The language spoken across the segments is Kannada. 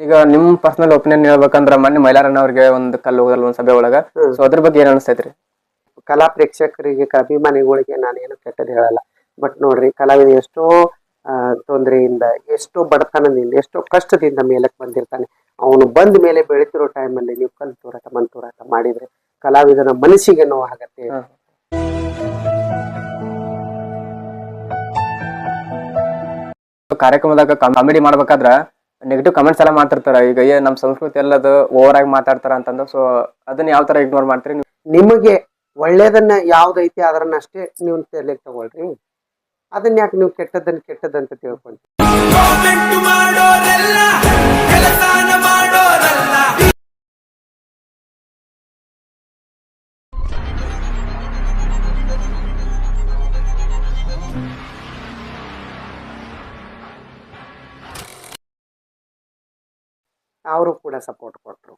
ಈಗ ನಿಮ್ ಪರ್ಸನಲ್ ಒಪಿನಿಯನ್ ಹೇಳ್ಬೇಕಂದ್ರ ಮೊನ್ನೆ ಮೈಲಾರಣ್ಣ ಅವ್ರಿಗೆ ಒಂದು ಕಲ್ಲು ಹೋಗಲ್ಲ ಒಂದ್ ಸಭೆ ಒಳಗ. ಸೊ ಅದ್ರ ಬಗ್ಗೆ ಏನ್ ಅನಿಸ್ತೈತ್ರಿ? ಕಲಾ ಪ್ರೇಕ್ಷಕರಿಗೆ ಕ- ಅಭಿಮಾನಿಗಳಿಗೆ ನಾನೇನು ಕೆಟ್ಟದ್ದು ಹೇಳಲ್ಲ. ಬಟ್ ನೋಡ್ರಿ ಕಲಾವಿದ ಎಷ್ಟೋ ಆ, ತೊಂದರೆಯಿಂದ ಎಷ್ಟೋ ಬಡತನದಿಂದ ಎಷ್ಟೋ ಕಷ್ಟದಿಂದ ಮೇಲಕ್ಕೆ ಬಂದಿರ್ತಾನೆ. ಅವನು ಬಂದ ಮೇಲೆ ಬೆಳಿತಿರೋ ಟೈಮಲ್ಲಿ ನೀವು ಕಲ್ ತೂರಾಟ ಮನ್ ತೂರಾಟ ಮಾಡಿದ್ರೆ ಕಲಾವಿದನ ಮನಸ್ಸಿಗೆ ನೋವು ಆಗತ್ತೆ ಹ. ಕಾರ್ಯಕ್ರಮದಾಗ ಕಾಮಿಡಿ ಮಾಡ್ಬೇಕಾದ್ರ ನೆಗೆಟಿವ್ ಕಮೆಂಟ್ಸ್ ಎಲ್ಲ ಮಾಡ್ತಿರ್ತಾರೆ. ಈಗ ಏ ನಮ್ಮ ಸಂಸ್ಕೃತಿ ಎಲ್ಲದು ಓವರ್ ಆಗಿ ಮಾತಾಡ್ತಾರ ಅಂತಂದು ಸೊ ಅದನ್ನ ಯಾವ ತರ ಇಗ್ನೋರ್ ಮಾಡ್ತೀರಿ ನೀವು? ನಿಮಗೆ ಒಳ್ಳೇದನ್ನ ಯಾವ್ದೈತಿ ಅದನ್ನಷ್ಟೇ ನೀವು ತೆರ್ಲಿಕ್ಕೆ ತಗೊಳ್ರಿ. ಅದನ್ನ ಯಾಕೆ ನೀವು ಕೆಟ್ಟದನ್ನ ಕೆಟ್ಟದ್ದಂತ ತಿಳ್ಕೊಂತೀರಿ? ಅವರು ಕೂಡ ಸಪೋರ್ಟ್ ಕೊಟ್ರು.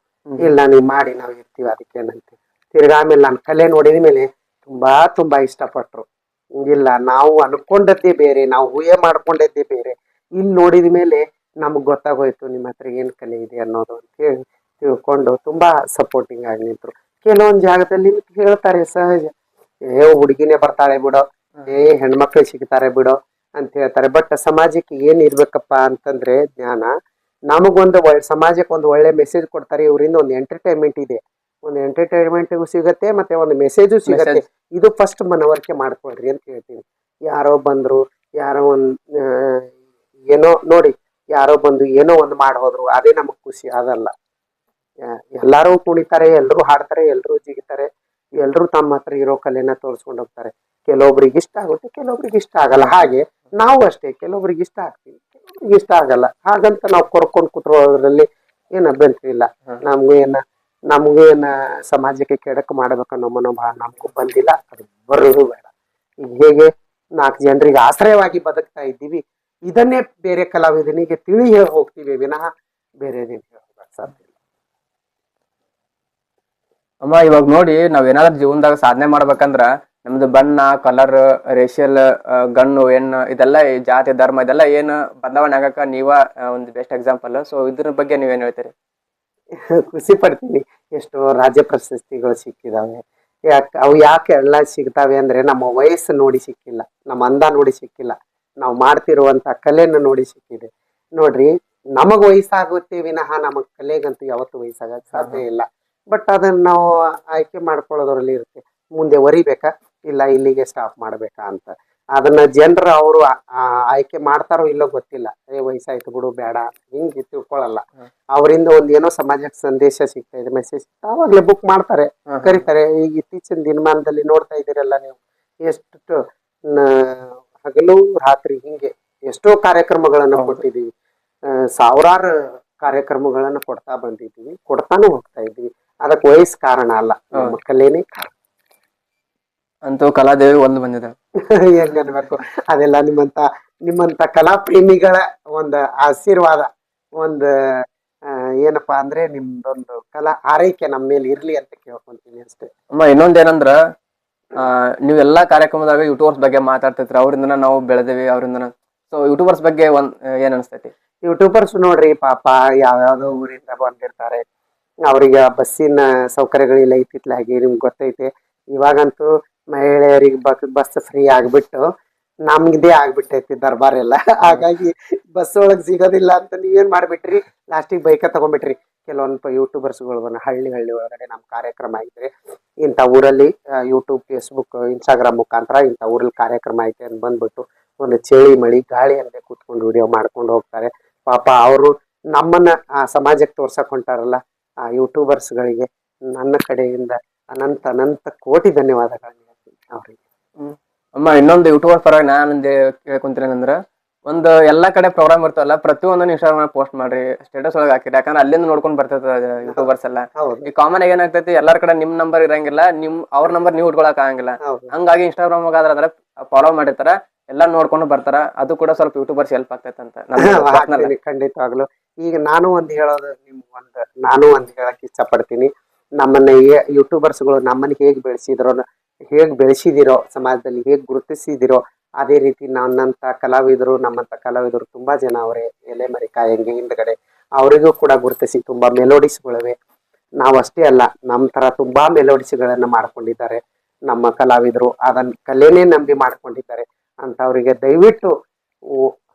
ಇಲ್ಲ ನೀವು ಮಾಡಿ ನಾವು ಇರ್ತೀವಿ ಅದಕ್ಕೇನಂತೆ ತಿರ್ಗಾ ಆಮೇಲೆ ನಾನು ಕಲೆ ನೋಡಿದ ಮೇಲೆ ತುಂಬಾ ತುಂಬಾ ಇಷ್ಟಪಟ್ಟರು ಇಲ್ಲ ನಾವು ಅನ್ಕೊಂಡದ್ದೇ ಬೇರೆ ನಾವು ಊಹೆ ಮಾಡ್ಕೊಂಡದ್ದೇ ಬೇರೆ. ಇಲ್ಲಿ ನೋಡಿದ ಮೇಲೆ ನಮ್ಗೆ ಗೊತ್ತಾಗೋಯ್ತು ನಿಮ್ಮ ಹತ್ರ ಏನು ಕಲೆ ಇದೆ ಅನ್ನೋದು ಅಂತ ಹೇಳಿ ತಿಳ್ಕೊಂಡು ತುಂಬಾ ಸಪೋರ್ಟಿಂಗ್ ಆಗಿ ನಿಂತರು. ಕೆಲವೊಂದು ಜಾಗದಲ್ಲಿ ಹೇಳ್ತಾರೆ ಸಹಜ. ಏ ಹುಡುಗಿನೇ ಬರ್ತಾಳೆ ಬಿಡೋ. ಏ ಹೆಣ್ಮಕ್ಳು ಸಿಗ್ತಾರೆ ಬಿಡೋ ಅಂತ ಹೇಳ್ತಾರೆ. ಬಟ್ ಸಮಾಜಕ್ಕೆ ಏನು ಇರ್ಬೇಕಪ್ಪ ಅಂತಂದ್ರೆ ಜ್ಞಾನ. ನಮಗೊಂದು ಒಳ್ಳೆ ಸಮಾಜಕ್ಕೆ ಒಂದು ಒಳ್ಳೆ ಮೆಸೇಜ್ ಕೊಡ್ತಾರೆ. ಇವರಿಂದ ಒಂದು ಎಂಟರ್ಟೈನ್ಮೆಂಟ್ ಇದೆ. ಒಂದು ಎಂಟರ್ಟೈನ್ಮೆಂಟ್ಗೂ ಸಿಗುತ್ತೆ ಮತ್ತೆ ಒಂದು ಮೆಸೇಜು ಸಿಗುತ್ತೆ. ಇದು ಫಸ್ಟ್ ಮನವರಿಕೆ ಮಾಡ್ಕೊಳ್ರಿ ಅಂತ ಹೇಳ್ತೀನಿ. ಯಾರೋ ಬಂದ್ರು ಯಾರೋ ಒಂದ್ ಏನೋ ನೋಡಿ ಯಾರೋ ಬಂದು ಏನೋ ಒಂದು ಮಾಡೋದ್ರು ಅದೇ ನಮಗ್ ಖುಷಿ ಅದಲ್ಲ. ಎಲ್ಲರೂ ಎಲ್ಲಾರು ಕುಣಿತಾರೆ ಎಲ್ರು ಹಾಡ್ತಾರೆ ಎಲ್ರು ಜಿಗಿತಾರೆ ಎಲ್ರು ತಮ್ಮ ಹತ್ರ ಇರೋ ಕಲೆನ ತೋರಿಸ್ಕೊಂಡು ಹೋಗ್ತಾರೆ. ಕೆಲವೊಬ್ರಿಗೆ ಇಷ್ಟ ಆಗುತ್ತೆ ಕೆಲವೊಬ್ರಿಗೆ ಇಷ್ಟ ಆಗಲ್ಲ. ಹಾಗೆ ನಾವು ಅಷ್ಟೇ ಕೆಲವೊಬ್ರಿಗೆ ಇಷ್ಟ ಆಗ್ತೀವಿ. ಇಷ್ಟ ಆಗಲ್ಲ. ಹಾಗಂತ ನಾವು ಕೊರ್ಕೊಂಡು ಕುತ್ಕೊಳ್ಳೋದ್ರಲ್ಲಿ ಏನ್ ಅಭ್ಯಂತರ ಇಲ್ಲ. ನಮ್ಗೂ ಏನ ನಮಗೂ ಏನ ಸಮಾಜಕ್ಕೆ ಕೆಡಕು ಮಾಡ್ಬೇಕನ್ನೋ ಮನೋಭಾವ ನಮಗೂ ಬಂದಿಲ್ಲ. ಅದು ಬರೋದು ಬೇಡ. ಹೇಗೆ ನಾಲ್ಕು ಜನರಿಗೆ ಆಶ್ರಯವಾಗಿ ಬದುಕ್ತಾ ಇದ್ದೀವಿ. ಇದನ್ನೇ ಬೇರೆ ಕಲಾವಿದನಿಗೆ ತಿಳಿ ಹೇಳಿ ಹೋಗ್ತೀವಿ ವಿನಃ ಬೇರೆ ಸಾಧ್ಯ ಅಮ್ಮ ಇವಾಗ ನೋಡಿ ನಾವ್ ಏನಾದ್ರು ಜೀವನದಾಗ ಸಾಧನೆ ಮಾಡ್ಬೇಕಂದ್ರ ನಮ್ದು ಬಣ್ಣ ಕಲರ್ ರೇಷಿಯಲ್ ಗಣ್ಣು ಹೆಣ್ಣು ಇದೆಲ್ಲ ಈ ಜಾತಿ ಧರ್ಮ ಇದೆಲ್ಲ ಏನು ಬದಲಾವಣೆ ಆಗಕ್ಕ ನೀವ ಒಂದು ಬೆಸ್ಟ್ ಎಕ್ಸಾಂಪಲ್ ಸೊ ಇದ್ರ ಬಗ್ಗೆ ನೀವೇನು ಹೇಳ್ತೀರಿ? ಖುಷಿ ಪಡ್ತೀನಿ. ಎಷ್ಟೋ ರಾಜ್ಯ ಪ್ರಶಸ್ತಿಗಳು ಸಿಕ್ಕಿದಾವೆ. ಯಾಕೆ ಅವು ಯಾಕೆ ಎಲ್ಲ ಸಿಗ್ತಾವೆ ಅಂದ್ರೆ ನಮ್ಮ ವಯಸ್ಸು ನೋಡಿ ಸಿಕ್ಕಿಲ್ಲ. ನಮ್ಮ ಅಂದ ನೋಡಿ ಸಿಕ್ಕಿಲ್ಲ. ನಾವು ಮಾಡ್ತಿರುವಂತ ಕಲೆಯನ್ನು ನೋಡಿ ಸಿಕ್ಕಿದೆ. ನೋಡ್ರಿ ನಮಗ್ ವಯಸ್ಸಾಗುತ್ತೆ ವಿನಃ ನಮ್ಮ ಕಲೆಗಂತೂ ಯಾವತ್ತೂ ವಯಸ್ಸಾಗಕ್ ಸಾಧ್ಯ ಇಲ್ಲ. ಬಟ್ ಅದನ್ನ ನಾವು ಆಯ್ಕೆ ಮಾಡ್ಕೊಳ್ಳೋದ್ರಲ್ಲಿ ಇರುತ್ತೆ. ಮುಂದೆ ವರಿಬೇಕಾ ಇಲ್ಲ ಇಲ್ಲಿಗೆ ಸ್ಟಾಪ್ ಮಾಡಬೇಕಾ ಅಂತ. ಅದನ್ನ ಜನರು ಅವರು ಆಯ್ಕೆ ಮಾಡ್ತಾರೋ ಇಲ್ಲೋ ಗೊತ್ತಿಲ್ಲ. ಏ ವಯಸ್ಸಾಯ್ತು ಬಿಡು ಬೇಡ ಹಿಂಗೆ ತಿಳ್ಕೊಳಲ್ಲ. ಅವರಿಂದ ಒಂದ್ ಏನೋ ಸಮಾಜಕ್ಕೆ ಸಂದೇಶ ಸಿಗ್ತಾ ಇದೆ ಮೆಸೇಜ್ ಆವಾಗ್ಲೇ ಬುಕ್ ಮಾಡ್ತಾರೆ ಕರೀತಾರೆ. ಈಗ ಇತ್ತೀಚಿನ ದಿನಮಾನದಲ್ಲಿ ನೋಡ್ತಾ ಇದ್ದೀರಲ್ಲ ನೀವು ಎಷ್ಟು ಹಗಲು ರಾತ್ರಿ ಹಿಂಗೆ ಎಷ್ಟೋ ಕಾರ್ಯಕ್ರಮಗಳನ್ನ ಕೊಟ್ಟಿದ್ದೀವಿ. ಸಾವಿರಾರು ಕಾರ್ಯಕ್ರಮಗಳನ್ನ ಕೊಡ್ತಾ ಬಂದಿದ್ದೀವಿ ಕೊಡ್ತಾನು ಹೋಗ್ತಾ ಇದ್ದೀವಿ. ಅದಕ್ಕೆ ವಯಸ್ಸು ಕಾರಣ ಅಲ್ಲ. ನಮ್ಮ ಕಲೆನೇ ಕಾರಣ. ಅಂತೂ ಕಲಾದೇವಿ ಒಂದು ಬಂದಿದೆ. ಹೆಂಗ್ ಅನ್ಬೇಕು? ಅದೆಲ್ಲ ನಿಮ್ಮಂತ ನಿಮ್ಮಂತ ಕಲಾ ಪ್ರೇಮಿಗಳ ಒಂದು ಆಶೀರ್ವಾದ ಒಂದು ಏನಪ್ಪಾ ಅಂದ್ರೆ ನಿಮ್ದೊಂದು ಕಲಾ ಆರೈಕೆ ನಮ್ಮ ಮೇಲೆ ಇರ್ಲಿ ಅಂತ ಕೇಳ್ಕೊಂತೀನಿ ಅಷ್ಟೇ. ಅಮ್ಮ ಇನ್ನೊಂದ್ ಏನಂದ್ರ ಆ, ನೀವೆಲ್ಲಾ ಕಾರ್ಯಕ್ರಮದಾಗ ಯೂಟ್ಯೂಬರ್ಸ್ ಬಗ್ಗೆ ಮಾತಾಡ್ತಿರ್ತೀರ ಅವರಿಂದ ನಾವು ಬೆಳೆದೇವಿ ಅವರಿಂದ ಸೊ ಯೂಟ್ಯೂಬರ್ಸ್ ಬಗ್ಗೆ ಒಂದ್ ಏನ್ ಅನ್ಸ್ತೈತಿ? ಯೂಟ್ಯೂಬರ್ಸ್ ನೋಡ್ರಿ ಪಾಪ ಯಾವ್ಯಾವ್ದೋ ಊರಿಂದ ಬಂದಿರ್ತಾರೆ. ಅವ್ರಿಗೆ ಬಸ್ಸಿನ ಸೌಕರ್ಯಗಳಿಲ್ಲ ಇತ್ತಿತ್ಲಾಗಿ ನಿಮ್ಗೆ ಗೊತ್ತೈತೆ. ಇವಾಗಂತೂ ಮಹಿಳೆಯರಿಗೆ ಬಸ್ ಬಸ್ ಫ್ರೀ ಆಗ್ಬಿಟ್ಟು ನಮ್ಗಿದೇ ಆಗ್ಬಿಟ್ಟೈತಿ ದರ್ಬಾರ್ ಎಲ್ಲ ಹಾಗಾಗಿ ಬಸ್ ಒಳಗೆ ಸಿಗೋದಿಲ್ಲ ಅಂತ ನೀವೇನ್ ಮಾಡ್ಬಿಟ್ರಿ? ಲಾಸ್ಟಿಗೆ ಬೈಕ ತಗೊಂಡ್ಬಿಟ್ರಿ. ಕೆಲವೊಂದು ಯೂಟ್ಯೂಬರ್ಸ್ಗಳು ಹಳ್ಳಿ ಹಳ್ಳಿ ಒಳಗಡೆ ನಮ್ಮ ಕಾರ್ಯಕ್ರಮ ಐತ್ರಿ ಇಂಥ ಊರಲ್ಲಿ ಯೂಟ್ಯೂಬ್ ಫೇಸ್ಬುಕ್ ಇನ್ಸ್ಟಾಗ್ರಾಮ್ ಮುಖಾಂತರ ಇಂಥ ಊರಲ್ಲಿ ಕಾರ್ಯಕ್ರಮ ಐತೆ ಅಂತ ಬಂದ್ಬಿಟ್ಟು ಒಂದು ಚಳಿ ಮಳಿ, ಗಾಳಿ ಅಂತ ಕುತ್ಕೊಂಡು ವಿಡಿಯೋ ಮಾಡ್ಕೊಂಡು ಹೋಗ್ತಾರೆ. ಪಾಪ ಅವರು ನಮ್ಮನ್ನ ಸಮಾಜಕ್ಕೆ ತೋರ್ಸಕ್ ಹೊಂಟಾರಲ್ಲ, ಆ ಯೂಟ್ಯೂಬರ್ಸ್ಗಳಿಗೆ ನನ್ನ ಕಡೆಯಿಂದ ಅನಂತ ಅನಂತ ಕೋಟಿ ಧನ್ಯವಾದಗಳನ್ನ ಅಮ್ಮ ಇನ್ನೊಂದು ಯೂಟ್ಯೂಬರ್ ಪರವಾಗಿ ನಾನು ಹೇಳ್ಕೊಂತೀನಿ ಅಂದ್ರೆ ಒಂದು ಎಲ್ಲಾ ಕಡೆ ಪ್ರೋಗ್ರಾಮ್ ಇರ್ತವಲ್ಲ ಪ್ರತಿಯೊಂದನ್ನು ಇನ್ಸ್ಟಾಗ್ರಾಮ್ ಪೋಸ್ಟ್ ಮಾಡ್ರಿ ಸ್ಟೇಟಸ್ ಒಳಗೆ ಹಾಕಿರಿ. ಯಾಕಂದ್ರೆ ಅಲ್ಲಿಂದ ನೋಡ್ಕೊಂಡ್ ಬರ್ತೈತೆ ಯೂಟ್ಯೂಬರ್ಸ್ ಎಲ್ಲ. ಈ ಕಾಮನ್ ಆಗಿ ಏನಾಗ್ತೈತಿ ಎಲ್ಲಾರ ಕಡೆ ನಿಮ್ ನಂಬರ್ ಇರಂಗಿಲ್ಲ ನಿಮ್ ಅವ್ರ ನಂಬರ್ ನೀವು ಉಟ್ಕೊಳಕ್ ಆಗಂಗಿಲ್ಲ. ಹಂಗಾಗಿ ಇನ್ಸ್ಟಾಗ್ರಾಮ್ ಆದ್ರೆ ಫಾಲೋ ಮಾಡಿರ್ತಾರ ಎಲ್ಲಾ ನೋಡ್ಕೊಂಡು ಬರ್ತಾರ ಅದು ಕೂಡ ಸ್ವಲ್ಪ ಯೂಟ್ಯೂಬರ್ಸ್ ಹೆಲ್ಪ್ ಆಗ್ತೈತೆ ಅಂತ ಖಂಡಿತವಾಗ್ಲು. ಈಗ ನಾನು ಒಂದ್ ಹೇಳೋದು ನಿಮ್ ಒಂದ್ ನಾನು ಒಂದ್ ಹೇಳಕ್ ಇಷ್ಟಪಡ್ತೀನಿ. ನಮ್ಮನ್ನ ಯೂಟ್ಯೂಬರ್ಸ್ಗಳು ನಮ್ಮನ್ನ ಹೇಗ್ ಬೆಳೆಸಿದ್ರೋ ಹೇಗ್ ಬೆಳೆಸಿದಿರೋ, ಸಮಾಜದಲ್ಲಿ ಹೇಗೆ ಗುರುತಿಸಿದಿರೋ, ಅದೇ ರೀತಿ ನನ್ನಂಥ ಕಲಾವಿದರು ನಮ್ಮಂಥ ಕಲಾವಿದರು ತುಂಬ ಜನ ಅವರೇ ಎಲೆ ಮರಿಕಾಯಂಗೆ ಹಿಂದ್ಗಡೆ ಅವರಿಗೂ ಕೂಡ ಗುರುತಿಸಿ ತುಂಬ ಮೆಲೋಡಿಸ್ಗಳಿವೆ ನಾವು ಅಷ್ಟೇ ಅಲ್ಲ ನಮ್ಮ ಥರ ತುಂಬ ಮೆಲೋಡಿಸ್ಗಳನ್ನು ಮಾಡ್ಕೊಂಡಿದ್ದಾರೆ ನಮ್ಮ ಕಲಾವಿದರು. ಅದನ್ನ ಕಲೆನೇ ನಂಬಿ ಮಾಡ್ಕೊಂಡಿದ್ದಾರೆ. ಅವರಿಗೆ ದಯವಿಟ್ಟು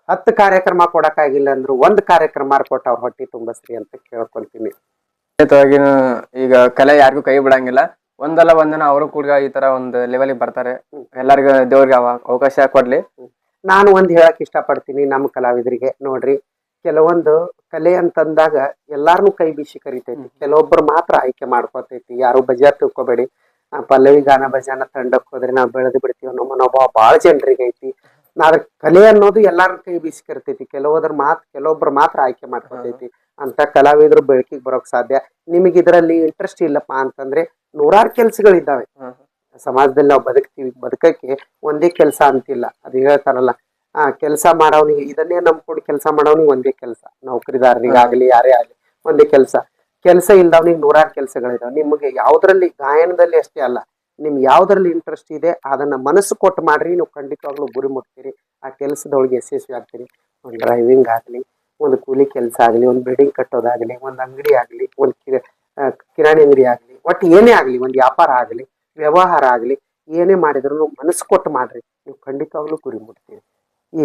ಹತ್ತು ಕಾರ್ಯಕ್ರಮ ಕೊಡೋಕ್ಕಾಗಿಲ್ಲ ಅಂದ್ರು ಒಂದು ಕಾರ್ಯಕ್ರಮ ಕೊಟ್ಟು ಅವ್ರ ಹೊಟ್ಟಿ ತುಂಬಿಸ್ರಿ ಅಂತ ಕೇಳ್ಕೊಳ್ತೀನಿ. ಈಗ ಕಲೆ ಯಾರಿಗೂ ಕೈ ಬಿಡಂಗಿಲ್ಲ. ಒಂದಲ್ಲ ಒಂದಿನ ಅವರು ಕೂಡ ಈ ತರ ಒಂದು ಲೆವೆಲಿಗೆ ಬರ್ತಾರೆ. ಎಲ್ಲರಿಗೂ ದೇವ್ರಿಗೆ ಅವ- ಅವಕಾಶ ಕೊಡ್ಲಿ. ನಾನು ಒಂದ್ ಹೇಳಕ್ ಇಷ್ಟಪಡ್ತೀನಿ ನಮ್ಮ ಕಲಾವಿದರಿಗೆ. ನೋಡ್ರಿ ಕೆಲವೊಂದು ಕಲೆ ಅಂತಂದಾಗ ಎಲ್ಲಾರನು ಕೈ ಬೀಸಿ ಕರಿತೈತಿ. ಕೆಲವೊಬ್ರು ಮಾತ್ರ ಆಯ್ಕೆ ಮಾಡ್ಕೊತೈತಿ. ಯಾರು ಬಜಾರ್ ತಿಳ್ಕೊಬೇಡಿ. ಪಲ್ಲವಿ ಗಾನ ಭಜಾನ ತಂಡಕ್ಕೆ ಹೋದ್ರೆ ನಾವು ಬೆಳೆದು ಬಿಡ್ತೀವಿ ಅನ್ನೋ ಮನೋಭಾವ ಭಾಳ ಜನರಿಗೆ ಐತಿ ಆದ್ರೆ ಕಲೆ ಅನ್ನೋದು ಎಲ್ಲಾರ ಕೈ ಬೀಸಿಕಿರ್ತೈತಿ. ಕೆಲವೊದ್ರ ಮಾತ್ ಕೆಲವೊಬ್ರು ಮಾತ್ರ ಆಯ್ಕೆ ಮಾಡ್ಕೊತೈತಿ. ಅಂತ ಕಲಾವಿದರು ಬೆಳಕಿಗೆ ಬರೋಕ್ ಸಾಧ್ಯ. ನಿಮಗೆ ಇದರಲ್ಲಿ ಇಂಟ್ರೆಸ್ಟ್ ಇಲ್ಲಪ್ಪ ಅಂತಂದ್ರೆ ನೂರಾರು ಕೆಲ್ಸಗಳಿದ್ದಾವೆ. ಸಮಾಜದಲ್ಲಿ ನಾವು ಬದುಕ್ತೀವಿ. ಬದುಕಕ್ಕೆ ಒಂದೇ ಕೆಲಸ ಅಂತಿಲ್ಲ. ಅದು ಹೇಳ್ತಾರಲ್ಲ ಆ ಕೆಲಸ ಮಾಡೋನಿಗೆ ಇದನ್ನೇ ನಂಬ್ಕೊಂಡು ಕೆಲಸ ಮಾಡೋನಿಗೆ ಒಂದೇ ಕೆಲಸ. ನೌಕರಿದಾರರಿಗಾಗಲಿ ಯಾರೇ ಆಗಲಿ ಒಂದೇ ಕೆಲಸ. ಕೆಲಸ ಇಲ್ದವನಿಗೆ ನೂರಾರು ಕೆಲಸಗಳಿದಾವೆ. ನಿಮಗೆ ಯಾವ್ದ್ರಲ್ಲಿ ಗಾಯನದಲ್ಲಿ ಅಷ್ಟೇ ಅಲ್ಲ. ನಿಮ್ಗೆ ಯಾವ್ದ್ರಲ್ಲಿ ಇಂಟ್ರೆಸ್ಟ್ ಇದೆ, ಅದನ್ನ ಮನಸ್ಸು ಕೊಟ್ಟು ಮಾಡ್ರಿ, ನೀವು ಖಂಡಿತವಾಗ್ಲೂ ಗುರಿ ಮುಟ್ತೀರಿ. ಆ ಕೆಲಸದೊಳಗೆ ಯಶಸ್ವಿ ಆಗ್ತೀರಿ. ಒಂದು ಡ್ರೈವಿಂಗ್ ಆಗಲಿ, ಒಂದು ಕೂಲಿ ಕೆಲಸ ಆಗಲಿ, ಒಂದು ಬಿಲ್ಡಿಂಗ್ ಕಟ್ಟೋದಾಗಲಿ, ಒಂದು ಅಂಗಡಿ ಆಗಲಿ, ಒಂದು ಕಿರ ಕಿರಾಣಿ ಅಂಗಡಿ ಆಗಲಿ ಒಟ್ಟು ಏನೇ ಆಗಲಿ, ಒಂದು ವ್ಯಾಪಾರ ಆಗಲಿ, ವ್ಯವಹಾರ ಆಗಲಿ, ಏನೇ ಮಾಡಿದ್ರು ಮನಸ್ಸು ಕೊಟ್ಟು ಮಾಡ್ರಿ. ನೀವು ಖಂಡಿತವಾಗ್ಲೂ ಗುರಿ ಮುಟ್ತೀರಿ. ಈ,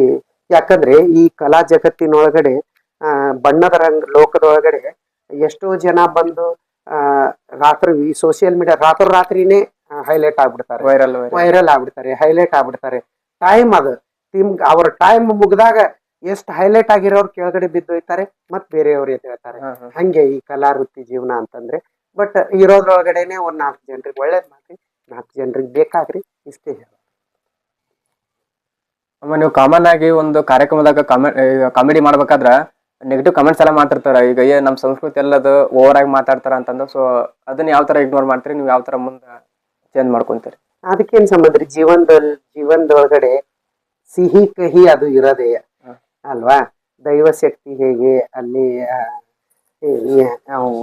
ಯಾಕಂದ್ರೆ ಈ ಕಲಾ ಜಗತ್ತಿನೊಳಗಡೆ ಬಣ್ಣದ ರಂಗ, ಲೋಕದೊಳಗಡೆ ಎಷ್ಟೋ ಜನ ಬಂದು ರಾತ್ರಿ ಈ ಸೋಷಿಯಲ್ ಮೀಡಿಯಾ ರಾತ್ರಿ ರಾತ್ರಿನೇ ಹೈಲೈಟ್ ಆಗ್ಬಿಡ್ತಾರೆ. ವೈರಲ್ ವೈರಲ್ ಆಗ್ಬಿಡ್ತಾರೆ ಹೈಲೈಟ್ ಆಗ್ಬಿಡ್ತಾರೆ. ಟೈಮ್ ಅದು. ಟೀಮ್ ಅವ್ರ ಟೈಮ್ ಮುಗ್ದಾಗ ಎಷ್ಟು ಹೈಲೈಟ್ ಆಗಿರೋರು ಕೆಳಗಡೆ ಬಿದ್ದೋಯ್ತಾರೆ ಮತ್ ಬೇರೆಯವ್ರು ಎದ್ದೇಳ್ತಾರೆ ಹಂಗೆ ಈ ಕಲಾ ವೃತ್ತಿ ಜೀವನ ಅಂತಂದ್ರೆ. ಬಟ್ ಇರೋದ್ರೊಳಗಡೆನೆ ಒಂದ್ ನಾಲ್ಕು ಜನರಿಗೆ ಒಳ್ಳೇದ್ ಮಾಡ್ರಿ ನಾಲ್ಕು ಜನರಿಗೆ ಬೇಕಾಗ್ರಿ ಇಷ್ಟೇ ಹೇಳ ಅಮ್ಮ ನೀವು ಕಾಮನ್ ಆಗಿ ಒಂದು ಕಾರ್ಯಕ್ರಮದಾಗ ಕಾಮಿಡಿ ಮಾಡ್ಬೇಕಾದ್ರ ನೆಗೆಟಿವ್ ಕಮೆಂಟ್ಸ್ ಎಲ್ಲ ಮಾಡ್ತಿರ್ತಾರ. ಈಗ ಏ ನಮ್ಮ ಸಂಸ್ಕೃತಿ ಎಲ್ಲದು ಓವರ್ ಆಗಿ ಮಾತಾಡ್ತಾರ ಅಂತಂದು ಸೊ ಅದನ್ನ ಯಾವ ತರ ಇಗ್ನೋರ್ ಮಾಡ್ತೀರಿ? ನೀವು ಯಾವ ತರ ಮುಂದೆ ಚೇಂಜ್ ಮಾಡ್ಕೊಂತಾರೆ. ಅದಕ್ಕೇನ್ ಸಂಬಂಧ ರೀ? ಜೀವನದಲ್ಲಿ ಜೀವನದೊಳಗಡೆ ಸಿಹಿ ಕಹಿ ಅದು ಇರೋದೇ. ಅಲ್ವಾ? ದೈವ ಶಕ್ತಿ ಹೇಗೆ? ಅಲ್ಲಿ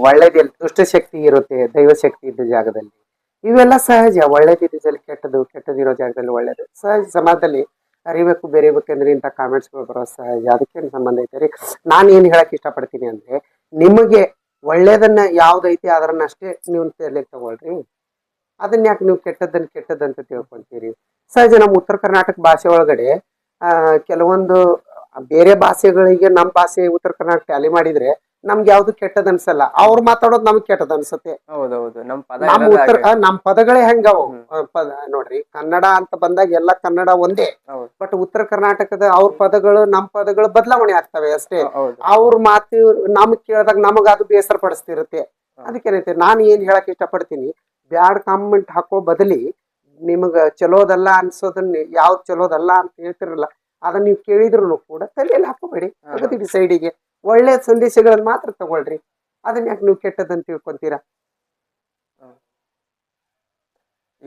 ಒಳ್ಳೇದಿಲ್ಲ ದುಷ್ಟ ಶಕ್ತಿ ಆ, ದುಷ್ಟಶಕ್ತಿ ಇರುತ್ತೆ ದೈವ ಶಕ್ತಿ ಇದ್ದ ಜಾಗದಲ್ಲಿ. ಇವೆಲ್ಲ ಸಹಜ. ಒಳ್ಳೇದಿದ್ದಲ್ಲಿ ಕೆಟ್ಟದ್ದು ಕೆಟ್ಟದು ಕೆಟ್ಟದಿರೋ ಜಾಗದಲ್ಲಿ ಒಳ್ಳೇದು. ಸಹಜ ಸಮಾಜದಲ್ಲಿ ಅರಿಬೇಕು ಬೆರಿಬೇಕಂದ್ರೆ ಇಂಥ ಕಾಮೆಂಟ್ಸ್ಗಳು ಬರೋ ಸಹಜ. ಅದಕ್ಕೇನು ಸಂಬಂಧ ಐತೆ ರೀ? ನಾನು ಏನು ಹೇಳಕ್ಕೆ ಇಷ್ಟಪಡ್ತೀನಿ ಅಂದ್ರೆ ನಿಮಗೆ ಒಳ್ಳೇದನ್ನ ಯಾವ್ದೈತಿ ಅದರನ್ನಷ್ಟೇ ನೀವು ತೆರಲಿಕ್ಕೆ ತಗೊಳ್ರಿ. ಅದನ್ನ ಯಾಕೆ ನೀವು ಕೆಟ್ಟದ್ದನ್ನ ಕೆಟ್ಟದ್ದಂತ ತಿಳ್ಕೊಂತೀರಿ? ಸಹಜ ನಮ್ಮ ಉತ್ತರ ಕರ್ನಾಟಕ ಭಾಷೆ ಒಳಗಡೆ ಆ ಕೆಲವೊಂದು ಬೇರೆ ಭಾಷೆಗಳಿಗೆ ನಮ್ಮ ಭಾಷೆ ಉತ್ತರ ಕರ್ನಾಟಕ ಟ್ಯಾಲಿ ಮಾಡಿದ್ರೆ ನಮ್ಗೆ ಯಾವ್ದು ಕೆಟ್ಟದ್ ಅನ್ಸಲ್ಲ. ಅವ್ರು ಮಾತಾಡೋದು ನಮ್ಗೆ ಕೆಟ್ಟದ್ ಅನ್ಸುತ್ತೆ. ನಮ್ಮ ಉತ್ತರ ನಮ್ ನಮ್ಮ ಪದಗಳೇ ಹೆಂಗವು ನೋಡ್ರಿ ಕನ್ನಡ ಅಂತ ಬಂದಾಗ ಎಲ್ಲ ಕನ್ನಡ ಒಂದೇ. ಬಟ್ ಉತ್ತರ ಕರ್ನಾಟಕದ ಅವ್ರ ಪದಗಳು ನಮ್ ಪದಗಳು ಬದಲಾವಣೆ ಆಗ್ತವೆ ಅಷ್ಟೇ. ಅವ್ರ ಮಾತು ನಮಗ್ ಕೇಳಿದಾಗ ನಮಗ ಅದು ಬೇಸರ ಪಡಿಸ್ತಿರುತ್ತೆ ಅದಕ್ಕೇನೈತೆ ನಾನು ಏನ್ ಹೇಳಕ್ ಇಷ್ಟಪಡ್ತೀನಿ? ಬ್ಯಾಡ್ ಕಾಮೆಂಟ್ ಹಾಕೋ ಬದಲಿ ನಿಮಗ ಚಲೋದಲ್ಲ ಅನ್ಸೋದನ್ನ ಯಾವ್ದು ಚಲೋದಲ್ಲ ಅಂತ ಹೇಳ್ತಿರಲ್ಲ ಅದನ್ನ ನೀವು ಕೇಳಿದ್ರು ಕೂಡ ತಲೆಯಲ್ಲಿ ಹಾಕೋಬೇಡಿ. ತೆಗೆದಿಡಿ ಸೈಡಿಗೆ ಒಳ್ಳೆ ಸಂದೇಶಗಳನ್ನ ಮಾತ್ರ ತಗೊಳ್ರಿ. ಅದನ್ನ ಯಾಕೆ ನೀವು ಕೆಟ್ಟದಂತ ತಿಳ್ಕೊಂತೀರಾ?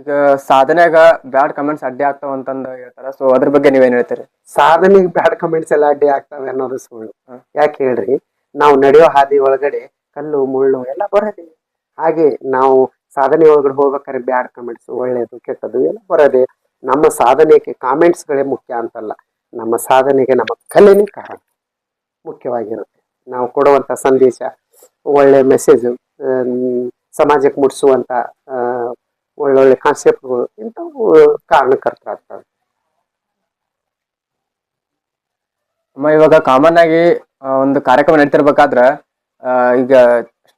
ಈಗ ಸಾಧನೆಗ ಬ್ಯಾಡ್ ಕಮೆಂಟ್ಸ್ ಅಡ್ಡಿ ಆಗ್ತಾವ ಅಂತಂದ ಹೇಳ್ತಾರ ಸೊ ಅದ್ರ ಬಗ್ಗೆ ನೀವೇನ್ ಹೇಳ್ತೀರಿ? ಸಾಧನೆಗೆ ಬ್ಯಾಡ್ ಕಮೆಂಟ್ಸ್ ಎಲ್ಲ ಅಡ್ಡಿ ಆಗ್ತಾವೆ ಅನ್ನೋದು ಸುಳ್ಳು. ಯಾಕೆ ಹೇಳ್ರಿ? ನಾವು ನಡೆಯೋ ಹಾದಿ ಒಳಗಡೆ ಕಲ್ಲು ಮುಳ್ಳು ಎಲ್ಲ ಬರೋದಿಲ್ಲ. ಹಾಗೆ ನಾವು ಸಾಧನೆ ಒಳಗಡೆ ಹೋಗ್ಬೇಕಾದ್ರೆ ಬ್ಯಾಡ್ ಕಮೆಂಟ್ಸ್ ಒಳ್ಳೆಯದು ಕೆಟ್ಟದು ಎಲ್ಲ ಬರೋದೇ ನಮ್ಮ ಸಾಧನೆಗೆ ಕಾಮೆಂಟ್ಸ್ಗಳೇ ಮುಖ್ಯ ಅಂತಲ್ಲ. ನಮ್ಮ ಸಾಧನೆಗೆ ನಮ್ಮ ಕಲೆನೇ ಕಾರಣ. ಮುಖ್ಯವಾಗಿರುತ್ತೆ. ನಾವು ಕೊಡುವಂತ ಸಂದೇಶ ಒಳ್ಳೆ ಮೆಸೇಜ್ ಸಮಾಜಕ್ಕೆ ಮುಟ್ಟಿಸುವಂತ ಆ, ಒಳ್ಳೊಳ್ಳೆ ಕಾನ್ಸೆಪ್ಟ್ಗಳು ಇಂಥವು ಕಾರಣಕರ್ತರಾಗ್ತವೆ. ಅಮ್ಮ ಇವಾಗ ಕಾಮನ್ ಆಗಿ ಒಂದು ಕಾರ್ಯಕ್ರಮ ನಡೀತಿರ್ಬೇಕಾದ್ರೆ ಈಗ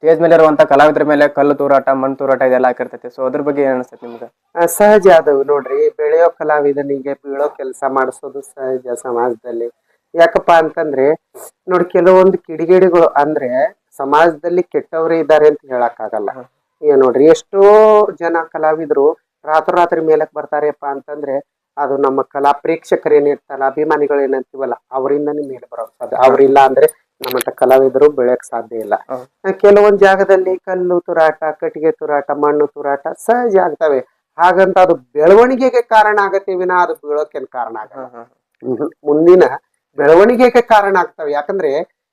ಸ್ಟೇಜ್ ಮೇಲೆ ಇರುವಂತ ಕಲಾವಿದರ ಮೇಲೆ ಕಲ್ಲು ತೂರಾಟ ಮಣ್ಣು ತೂರಾಟ ಇದೆಲ್ಲ ಹಾಕಿರ್ತೈತಿ. ಸೊ ಅದ್ರ ಬಗ್ಗೆ ಏನ್ ಅನ್ಸುತ್ತೆ ನಿಮ್ಗೆ? ಆ, ಸಹಜ ಅದು ನೋಡ್ರಿ. ಬೆಳೆಯೋ ಕಲಾವಿದನಿಗೆ ಬೀಳೋ ಕೆಲಸ ಮಾಡಿಸೋದು ಸಹಜ ಸಮಾಜದಲ್ಲಿ. ಯಾಕಪ್ಪ ಅಂತಂದ್ರೆ ನೋಡಿ ಕೆಲವೊಂದು ಕಿಡಿಗೇಡಿಗಳು ಅಂದ್ರೆ ಸಮಾಜದಲ್ಲಿ ಕೆಟ್ಟವರೇ ಇದ್ದಾರೆ ಅಂತ ಹೇಳಕ್ಕಾಗಲ್ಲ. ಈಗ ನೋಡ್ರಿ ಎಷ್ಟೋ ಜನ ಕಲಾವಿದರು ರಾತ್ರಿ ಮೇಲಕ್ ಬರ್ತಾರೆಪ್ಪ ಅಂತಂದ್ರೆ ಅದು ನಮ್ಮ ಕಲಾ ಪ್ರೇಕ್ಷಕರು ಏನಿರ್ತಾರಲ್ಲ ಅಭಿಮಾನಿಗಳು ಏನಂತೀವಲ್ಲ ಅವರಿಂದನೇ ಮೇಲೆ ಬರೋದು. ಸಾಧ್ಯ ಅವ್ರಿಲ್ಲ ಅಂದ್ರೆ ನಮ್ಮಂತ ಕಲಾವಿದರು ಬೆಳೆಯಕ್ ಸಾಧ್ಯ ಇಲ್ಲ. ಕೆಲವೊಂದ್ ಜಾಗದಲ್ಲಿ ಕಲ್ಲು ತುರಾಟ ಕಟ್ಟಿಗೆ ತುರಾಟ ಮಣ್ಣು ತುರಾಟ ಸಹಜ ಆಗ್ತವೆ. ಹಾಗಂತ ಅದು ಬೆಳವಣಿಗೆಗೆ ಕಾರಣ ಆಗತ್ತೆ ವಿನ ಅದು ಬೀಳೋಕೆನ್ ಕಾರಣ ಆಗಲ್ಲ. ಮುಂದಿನ ಬೆಳವಣಿಗೆಗೆ ಕಾರಣ ಆಗ್ತವೆ. ಯಾಕಂದ್ರೆ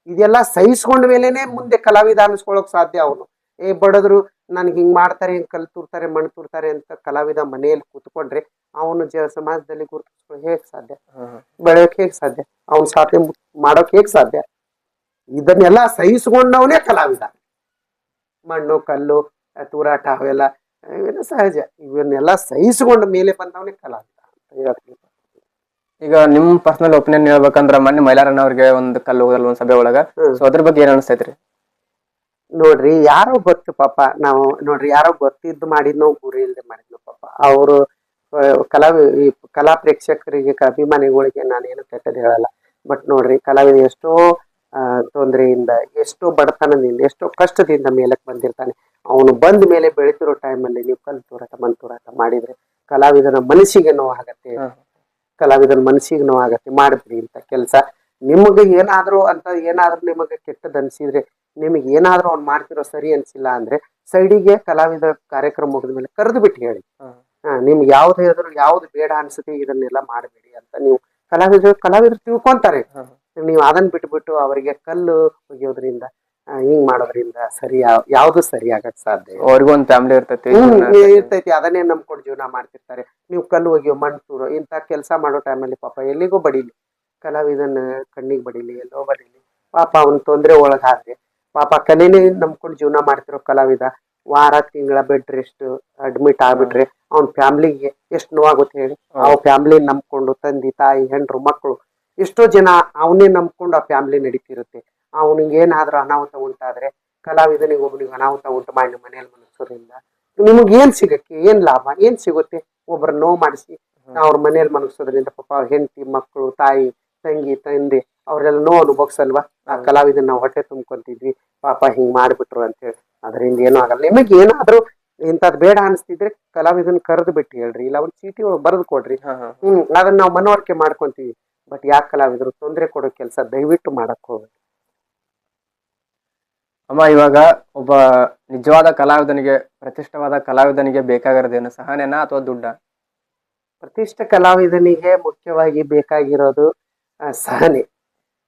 ಇದೆಲ್ಲ ಸಹಿಸ್ಕೊಂಡ ಮೇಲೆನೆ ಮುಂದೆ ಕಲಾವಿದ ಅನ್ಸ್ಕೊಳಕ್ ಸಾಧ್ಯ ಅವನು. ಏ ಬಡದ್ರು ನನ್ಗೆ ಹಿಂಗ್ ಮಾಡ್ತಾರೆ ಹಿಂಗ್ ಕಲ್ ತುರ್ತಾರೆ ಮಣ್ಣು ತುರ್ತಾರೆ ಅಂತ ಕಲಾವಿದ ಮನೆಯಲ್ಲಿ ಕೂತ್ಕೊಂಡ್ರೆ ಅವನು ಜ ಸಮಾಜದಲ್ಲಿ ಗುರುತಿಸ್ಕೊಳ್ಳೋ ಹೇಗ್ ಸಾಧ್ಯ? ಬೆಳೆಯೋಕೆ ಹೇಗ್ ಸಾಧ್ಯ? ಅವನ್ ಸಾಧ್ಯ ಮಾಡೋಕ್ ಹೇಗ್ ಸಾಧ್ಯ? ಇದನ್ನೆಲ್ಲ ಸಹಿಸಿಕೊಂಡವನೇ ಕಲಾವಿದ. ಮಣ್ಣು ಕಲ್ಲು ತೂರಾಟ ಅವೆಲ್ಲ ಇವೆಲ್ಲ ಸಹಜ. ಇವನ್ನೆಲ್ಲ ಸಹಿಸಿಕೊಂಡ ಮೇಲೆ ಬಂದವನೇ ಕಲಾವಿದ ಅಂತ. ಈಗ ನಿಮ್ ಪರ್ಸನಲ್ ಒಪಿನಿಯನ್ ಹೇಳ್ಬೇಕಂದ್ರ ಮೊನ್ನೆ ಮೈಲಾರಣ್ಣ ಅವ್ರಿಗೆ ಒಂದು ಕಲ್ಲು ಹೋಗಲ್ಲ ಒಂದ್ ಸಭೆ ಒಳಗ. ಸೊ ಅದ್ರ ಬಗ್ಗೆ ಏನ್ ಅನಿಸ್ತೈತ್ರಿ? ನೋಡ್ರಿ ಯಾರೋ ಗೊತ್ತು ಪಾಪ ನಾವು ನೋಡ್ರಿ ಯಾರೋ ಗೊತ್ತಿದ್ದು ಮಾಡಿದ್ನೋ ಗುರಿ ಇಲ್ಲದೆ ಮಾಡಿದ್ನೋ ಪಾಪ. ಅವರು ಕಲಾ ಈ ಕಲಾ ಪ್ರೇಕ್ಷಕರಿಗೆ ಅಭಿಮಾನಿಗಳಿಗೆ ನಾನು ಏನು ಕೆಟ್ಟದ್ದು ಹೇಳಲ್ಲ. ಬಟ್ ನೋಡ್ರಿ ಕಲಾವಿದ ಎಷ್ಟೋ ತೊಂದರೆಯಿಂದ ಎಷ್ಟೋ ಬಡತನದಿಂದ ಎಷ್ಟೋ ಕಷ್ಟದಿಂದ ಮೇಲಕ್ಕೆ ಬಂದಿರ್ತಾನೆ. ಅವನು ಬಂದ ಮೇಲೆ ಬೆಳಿತಿರೋ ಟೈಮಲ್ಲಿ ನೀವು ಕಲ್ ತೂರಾಟ ಮನ್ ತೂರಾಟ ಮಾಡಿದ್ರೆ ಕಲಾವಿದನ ಮನಸ್ಸಿಗೆ ನೋವಾಗತ್ತೆ. ಕಲಾವಿದನ ಮನಸ್ಸಿಗೆ ನೋವಾಗತ್ತೆ. ಮಾಡಿದ್ರಿ ಇಂಥ ಕೆಲಸ. ನಿಮಗೆ ಏನಾದರೂ ಅಂತ ಏನಾದರೂ ನಿಮಗೆ ಕೆಟ್ಟದ್ದು ಅನ್ಸಿದ್ರೆ ನಿಮಗೆ ಏನಾದರೂ ಅವ್ನು ಮಾಡ್ತಿರೋ ಸರಿ ಅನಿಸಿಲ್ಲ ಅಂದ್ರೆ ಸೈಡಿಗೆ ಕಲಾವಿದ ಕಾರ್ಯಕ್ರಮ ಮುಗಿದ ಮೇಲೆ ಕರೆದು ಬಿಟ್ಟು ಹೇಳಿ. ನಿಮ್ಗೆ ಯಾವ್ದು ಹೇಳಿದ್ರು ಯಾವ್ದು ಬೇಡ ಅನ್ಸುತ್ತೆ ಇದನ್ನೆಲ್ಲ ಮಾಡಬೇಡಿ ಅಂತ ನೀವು ಕಲಾವಿದರು ಕಲಾವಿದರು ತಿಳ್ಕೊಂತಾರೆ. ನೀವು ಅದನ್ನ ಬಿಟ್ಬಿಟ್ಟು ಅವರಿಗೆ ಕಲ್ಲು ಒಗೆಯೋದ್ರಿಂದ ಹಿಂಗ್ ಮಾಡೋದ್ರಿಂದ ಸರಿ ಯಾವ- ಯಾವ್ದು ಸರಿ ಆಗಕ್ ಸಾಧ್ಯ ಅವ್ರಿಗೊಂದು ಅವ್ರಿಗೂ ಒಂದ್ ಫ್ಯಾಮಿಲಿ ಇರ್ತೈತಿ ಇರ್ತೈತಿ. ಅದನ್ನೇ ನಂಬ್ಕೊಂಡು ಜೀವನ ಮಾಡ್ತಿರ್ತಾರೆ. ನೀವು ಕಲ್ಲು ಒಗೆಯೋ ಮಣ್ಣು ತೂರೋ ಇಂಥ ಕೆಲಸ ಮಾಡೋ ಟೈಮಲ್ಲಿ ಪಾಪ ಎಲ್ಲಿಗೂ ಬಡಿಲಿ. ಕಲಾವಿದನ ಕಣ್ಣಿಗೆ ಬಡಿಲಿ ಎಲ್ಲೋ ಬಡಿಲಿ. ಪಾಪ ಅವನ್ ತೊಂದ್ರೆ ಒಳಗಾದ್ರೆ ಪಾಪ ಕಲೆನೇ ನಂಬ್ಕೊಂಡು ಜೀವನ ಮಾಡ್ತಿರೋ ಕಲಾವಿದ ವಾರ ತಿಂಗಳ ಬೆಡ್ ರೆಸ್ಟ್ ಅಡ್ಮಿಟ್ ಆಗ್ಬಿಟ್ರೆ ಅವ್ನ ಫ್ಯಾಮ್ಲಿಗೆ ಎಷ್ಟು ನೋವಾಗುತ್ತೆ ಹೇಳಿ ಅವ್ ಫ್ಯಾಮ್ಲಿ ನಂಬ್ಕೊಂಡು ತಂದೆ ತಾಯಿ ಹೆಂಡ್ರು ಮಕ್ಕಳು ಎಷ್ಟೋ ಜನ ಅವನೇ ನಂಬ್ಕೊಂಡು ಆ ಫ್ಯಾಮಿಲಿ ನಡೀತಿರುತ್ತೆ. ಅವನಿಗೆ ಏನಾದ್ರೂ ಅನಾಹುತ ಉಂಟಾದ್ರೆ ಕಲಾವಿದನಿಗೆ ಒಬ್ಬನಿಗೆ ಅನಾಹುತ ಉಂಟು ಮಾಡಿ ಮನೆಯಲ್ಲಿ ಮನಸ್ಸೋದ್ರಿಂದ ನಿಮಗೆ ಏನ್ ಸಿಗಕ್ಕೆ? ಏನ್ ಲಾಭ? ಏನ್ ಸಿಗುತ್ತೆ? ಒಬ್ಬರ ನೋವು ಮಾಡಿಸಿ ಅವ್ರ ಮನೆಯಲ್ಲಿ ಮನಗಿಸೋದ್ರಿಂದ ಪಾಪ ಹೆಂಡತಿ ಮಕ್ಕಳು ತಾಯಿ ತಂಗಿ ತಂದೆ ಅವರೆಲ್ಲ ನೋವು ಅನುಭವಿಸಲ್ವಾ? ಆ ಕಲಾವಿದನ ನಾವು ಹೊಟ್ಟೆ ತುಂಬ್ಕೊಂತಿದ್ವಿ. ಪಾಪ ಹಿಂಗ್ ಮಾಡ್ಬಿಟ್ರು ಅಂತ ಹೇಳಿ ಅದರಿಂದ ಏನೂ ಆಗಲ್ಲ. ನಿಮಗೆ ಏನಾದ್ರೂ ಇಂಥದ್ ಬೇಡ ಅನಿಸ್ತಿದ್ರೆ ಕಲಾವಿದನ್ ಕರೆದು ಬಿಟ್ಟು ಹೇಳ್ರಿ. ಇಲ್ಲ ಒಂದ್ ಚೀಟಿ ಒಳಗೆ ಬರೆದು ಕೊಡ್ರಿ. ಹ್ಮ್ ಅದನ್ನ ನಾವು ಮನವರಿಕೆ ಮಾಡ್ಕೊಂತೀವಿ. ಬಟ್ ಯಾಕೆ ಕಲಾವಿದರು ತೊಂದರೆ ಕೊಡೋ ಕೆಲಸ ದಯವಿಟ್ಟು ಮಾಡಕ್ಕೆ ಹೋಗ್ಬೇಡಿ. ಅಮ್ಮ ಇವಾಗ ಒಬ್ಬ ನಿಜವಾದ ಕಲಾವಿದನಿಗೆ ಪ್ರತಿಷ್ಠವಾದ ಕಲಾವಿದನಿಗೆ ಬೇಕಾಗಿರೋದೇನು ಸಹನೆನಾ ಅಥವಾ ದುಡ್ಡ? ಪ್ರತಿಷ್ಠ ಕಲಾವಿದನಿಗೆ ಮುಖ್ಯವಾಗಿ ಬೇಕಾಗಿರೋದು ಸಹನೆ.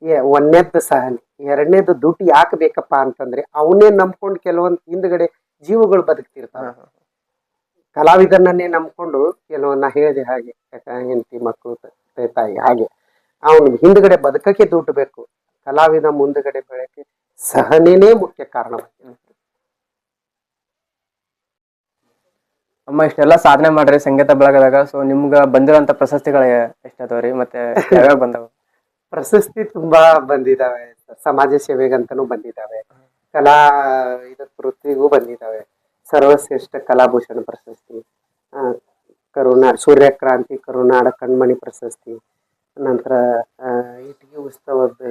ಏ ಒಂದನೇದ್ದು ಸಹನೆ. ಎರಡನೇದು ದುಡ್ಡು ಯಾಕೆ ಬೇಕಪ್ಪ ಅಂತಂದ್ರೆ ಅವನೇ ನಂಬ್ಕೊಂಡು ಕೆಲವೊಂದು ಹಿಂದ್ಗಡೆ ಜೀವಗಳು ಬದುಕ್ತಿರ್ತಾವ. ಕಲಾವಿದನನ್ನೇ ನಂಬ್ಕೊಂಡು ಕೆಲವನ್ನ ಹೇಳಿದೆ ಹಾಗೆ ಹೆಂಡತಿ ಮಕ್ಕಳು ತಂದೆ ತಾಯಿ ಹಾಗೆ. ಅವನು ಹಿಂದ್ಗಡೆ ಬದುಕಕ್ಕೆ ದುಡ್ಡು ಬೇಕು. ಕಲಾವಿದ ಮುಂದ್ಗಡೆ ಬೆಳಕ್ಕೆ ಸಹನೆನೇ ಮುಖ್ಯ ಕಾರಣ ಅಮ್ಮ ಇಷ್ಟೆಲ್ಲ ಸಾಧನೆ ಮಾಡ್ರಿ ಸಂಗೀತ ಬೆಳಗದಾಗ. ಸೊ ನಿಮ್ಗ ಬಂದಿರೋಂತ ಪ್ರಶಸ್ತಿಗಳ ಎಷ್ಟಾದವ್ರಿ ಮತ್ತೆ ಯಾವ್ಯಾವ ಬಂದವ? ಪ್ರಶಸ್ತಿ ತುಂಬಾ ಬಂದಿದಾವೆ. ಸಮಾಜ ಸೇವೆಗಂತನೂ ಬಂದಿದಾವೆ. ಕಲಾ ಇದ ಕೃತಿಗೂ ಬಂದಿದಾವೆ. ಸರ್ವಶ್ರೇಷ್ಠ ಕಲಾಭೂಷಣ ಪ್ರಶಸ್ತಿ. ಕರುಣಾ ಸೂರ್ಯಕ್ರಾಂತಿ ಕರುನಾಡ ಕಣ್ಮಣಿ ಪ್ರಶಸ್ತಿ. ನಂತರ ಇಟಗಿ ಉತ್ಸವದ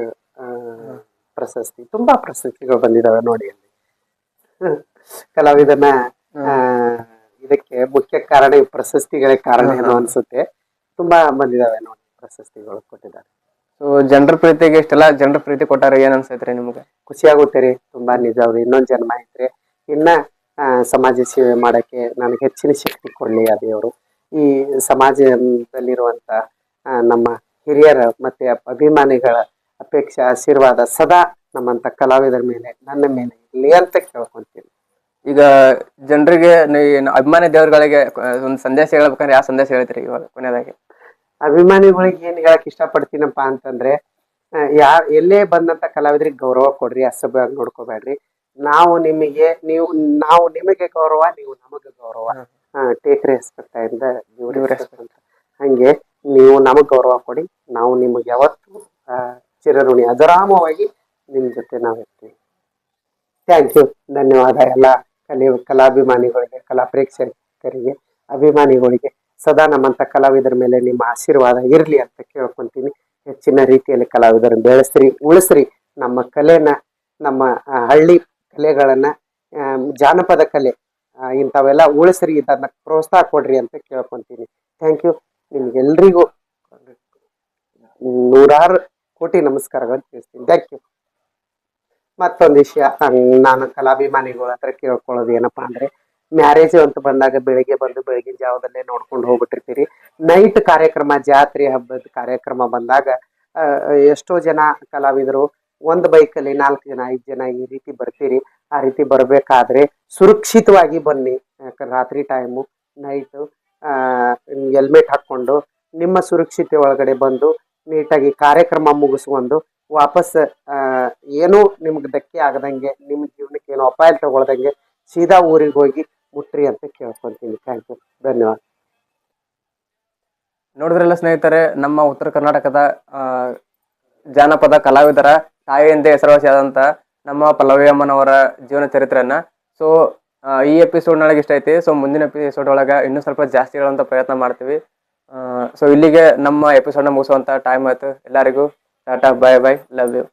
ಪ್ರಶಸ್ತಿ ತುಂಬಾ ಪ್ರಶಸ್ತಿಗಳು ಬಂದಿದಾವೆ ನೋಡಿ ಅಲ್ಲಿ. ಕಲಾವಿದನ ಇದಕ್ಕೆ ಮುಖ್ಯ ಕಾರಣ ಈ ಪ್ರಶಸ್ತಿಗಳೇ ಕಾರಣ ಏನೋ ಅನ್ಸುತ್ತೆ. ತುಂಬಾ ಬಂದಿದಾವೆ ನೋಡಿ ಪ್ರಶಸ್ತಿಗಳು ಕೊಟ್ಟಿದ್ದಾರೆ. ಸೊ ಜನರ ಪ್ರೀತಿಗೆ ಇಷ್ಟೆಲ್ಲ ಜನರ ಪ್ರೀತಿ ಕೊಟ್ಟಾರ ಏನ್ ಅನ್ಸೈತ್ರಿ ನಿಮ್ಗೆ? ಖುಷಿ ಆಗುತ್ತೆ ರೀ ತುಂಬಾ ನಿಜ ಅವ್ರಿ ಇನ್ನೊಂದ್ ಜನ್ಮ ಐತ್ರಿ ಇನ್ನ ಸಮಾಜ ಸೇವೆ ಮಾಡಕ್ಕೆ ನನಗೆ ಹೆಚ್ಚಿನ ಶಕ್ತಿ ಕೊಡ್ಲಿ ಆ ಅವರು ಈ ಸಮಾಜದಲ್ಲಿರುವಂತ ನಮ್ಮ ಹಿರಿಯರ ಮತ್ತೆ ಅಭಿಮಾನಿಗಳ ಅಪೇಕ್ಷೆ ಆಶೀರ್ವಾದ ಸದಾ ನಮ್ಮಂತ ಕಲಾವಿದರ ಮೇಲೆ ನನ್ನ ಮೇಲೆ ಇರಲಿ ಅಂತ ಕೇಳ್ಕೊಂತೀನಿ ಈಗ ಜನರಿಗೆ ಅಭಿಮಾನಿ ದೇವರುಗಳಿಗೆ ಒಂದು ಸಂದೇಶ ಹೇಳ್ಬೇಕಂದ್ರೆ ಯಾವ ಸಂದೇಶ ಹೇಳ್ತೀರಿ ಇವಾಗ ಕೊನೆಯದಾಗಿ? ಅಭಿಮಾನಿಗಳಿಗೆ ಏನು ಹೇಳಕ್ ಇಷ್ಟಪಡ್ತೀನಪ್ಪ ಅಂತಂದ್ರೆ ಯಾ ಎಲ್ಲೇ ಬಂದಂತ ಕಲಾವಿದರಿಗೆ ಗೌರವ ಕೊಡ್ರಿ ಅಸಭ್ಯ ನೋಡ್ಕೋಬೇಡ್ರಿ. ನಾವು ನಿಮಗೆ ನೀವು ನಾವು ನಿಮಗೆ ಗೌರವ ನೀವು ನಮಗೆ ಗೌರವ. ಟೇಕ್ ರೆಸ್ಪೆಕ್ಟ್ ಇಂದ ನೀವು ಹಂಗೆ. ನೀವು ನಮಗೆ ಗೌರವ ಕೊಡಿ. ನಾವು ನಿಮಗೆ ಯಾವತ್ತು ಚಿರಋಣಿ ಅಜರಾಮವಾಗಿ ನಿಮ್ಮ ಜೊತೆ ನಾವು ಇರ್ತೀವಿ. ಥ್ಯಾಂಕ್ ಯು ಧನ್ಯವಾದ ಎಲ್ಲ ಕಲೆ, ಕಲಾಭಿಮಾನಿಗಳಿಗೆ, ಕಲಾ ಪ್ರೇಕ್ಷಕರಿಗೆ, ಅಭಿಮಾನಿಗಳಿಗೆ. ಸದಾ ನಮ್ಮಂಥ ಕಲಾವಿದರ ಮೇಲೆ ನಿಮ್ಮ ಆಶೀರ್ವಾದ ಇರಲಿ ಅಂತ ಕೇಳ್ಕೊತೀನಿ. ಹೆಚ್ಚಿನ ರೀತಿಯಲ್ಲಿ ಕಲಾವಿದರನ್ನು ಬೆಳೆಸ್ರಿ, ಉಳಿಸ್ರಿ ನಮ್ಮ ಕಲೆನ, ನಮ್ಮ ಹಳ್ಳಿ ಕಲೆಗಳನ್ನ ಜಾನಪದ ಕಲೆ ಇಂಥವೆಲ್ಲ ಉಳಿಸ್ರಿ, ಇದನ್ನ ಪ್ರೋತ್ಸಾಹ ಕೊಡ್ರಿ ಅಂತ ಕೇಳ್ಕೊತೀನಿ. ಥ್ಯಾಂಕ್ ಯು ನಿಮ್ಗೆಲ್ರಿಗೂ ನೂರಾರು ಕೋಟಿ ನಮಸ್ಕಾರಗಳು ತಿಳಿಸ್ತೀನಿ. ಥ್ಯಾಂಕ್ ಯು ಮತ್ತೊಂದು ವಿಷಯ ನಾನು ಕಲಾಭಿಮಾನಿಗಳ ಹತ್ರ ಕೇಳ್ಕೊಳ್ಳೋದು ಏನಪ್ಪ ಅಂದ್ರೆ ಮ್ಯಾರೇಜ್ ಅಂತ ಬಂದಾಗ ಬೆಳಿಗ್ಗೆ ಬಂದು ಬೆಳಗಿನ ಜಾವದಲ್ಲೇ ನೋಡ್ಕೊಂಡು ಹೋಗ್ಬಿಟ್ಟಿರ್ತೀರಿ. ನೈಟ್ ಕಾರ್ಯಕ್ರಮ, ಜಾತ್ರೆ ಹಬ್ಬದ ಕಾರ್ಯಕ್ರಮ ಬಂದಾಗ ಎಷ್ಟೋ ಜನ ಕಲಾವಿದರು, ಒಂದು ಬೈಕಲ್ಲಿ ನಾಲ್ಕು ಜನ, ಐದು ಜನ ಈ ರೀತಿ ಬರ್ತೀರಿ. ಆ ರೀತಿ ಬರಬೇಕಾದ್ರೆ ಸುರಕ್ಷಿತವಾಗಿ ಬನ್ನಿ ರಾತ್ರಿ ಟೈಮು ನೈಟು ಹೆಲ್ಮೆಟ್ ಹಾಕ್ಕೊಂಡು ನಿಮ್ಮ ಸುರಕ್ಷತೆ ಒಳಗಡೆ ಬಂದು ನೀಟಾಗಿ ಕಾರ್ಯಕ್ರಮ ಮುಗಿಸ್ಕೊಂಡು ವಾಪಸ್ ಏನೂ ನಿಮ್ಗೆ ಧಕ್ಕೆ ಆಗದಂಗೆ, ನಿಮ್ಮ ಜೀವನಕ್ಕೆ ಏನೋ ಅಪಾಯ ತಗೊಳ್ದಂಗೆ ಸೀದಾ ಊರಿಗೆ ಹೋಗಿ ಮುಟ್ರಿ ಅಂತ ಕೇಳ್ಕೊಂತೀನಿ ಥ್ಯಾಂಕ್ ಯು ಧನ್ಯವಾದ. ನೋಡಿದ್ರಲ್ಲ ಸ್ನೇಹಿತರೆ, ನಮ್ಮ ಉತ್ತರ ಕರ್ನಾಟಕದ ಜಾನಪದ ಕಲಾವಿದರ ತಾಯಿ ಎಂದೇ ಹೆಸರುವಾಸಿಯಾದಂಥ ನಮ್ಮ ಪಲ್ಲವಿ ಅಮ್ಮನವರ ಜೀವನ ಚರಿತ್ರೆಯನ್ನು. ಸೊ ಈ ಎಪಿಸೋಡ್ ನೊಳಗೆ ಇಷ್ಟ ಐತಿ ಸೊ ಮುಂದಿನ ಎಪಿಸೋಡ್ ಒಳಗೆ ಇನ್ನೂ ಸ್ವಲ್ಪ ಜಾಸ್ತಿ ಹೇಳುವಂತ ಪ್ರಯತ್ನ ಮಾಡ್ತೀವಿ. ಸೊ ಇಲ್ಲಿಗೆ ನಮ್ಮ ಎಪಿಸೋಡ್ನ ಮುಗಿಸುವಂತ ಟೈಮ್ ಆಯ್ತು. ಎಲ್ಲರಿಗೂ tata bye bye love you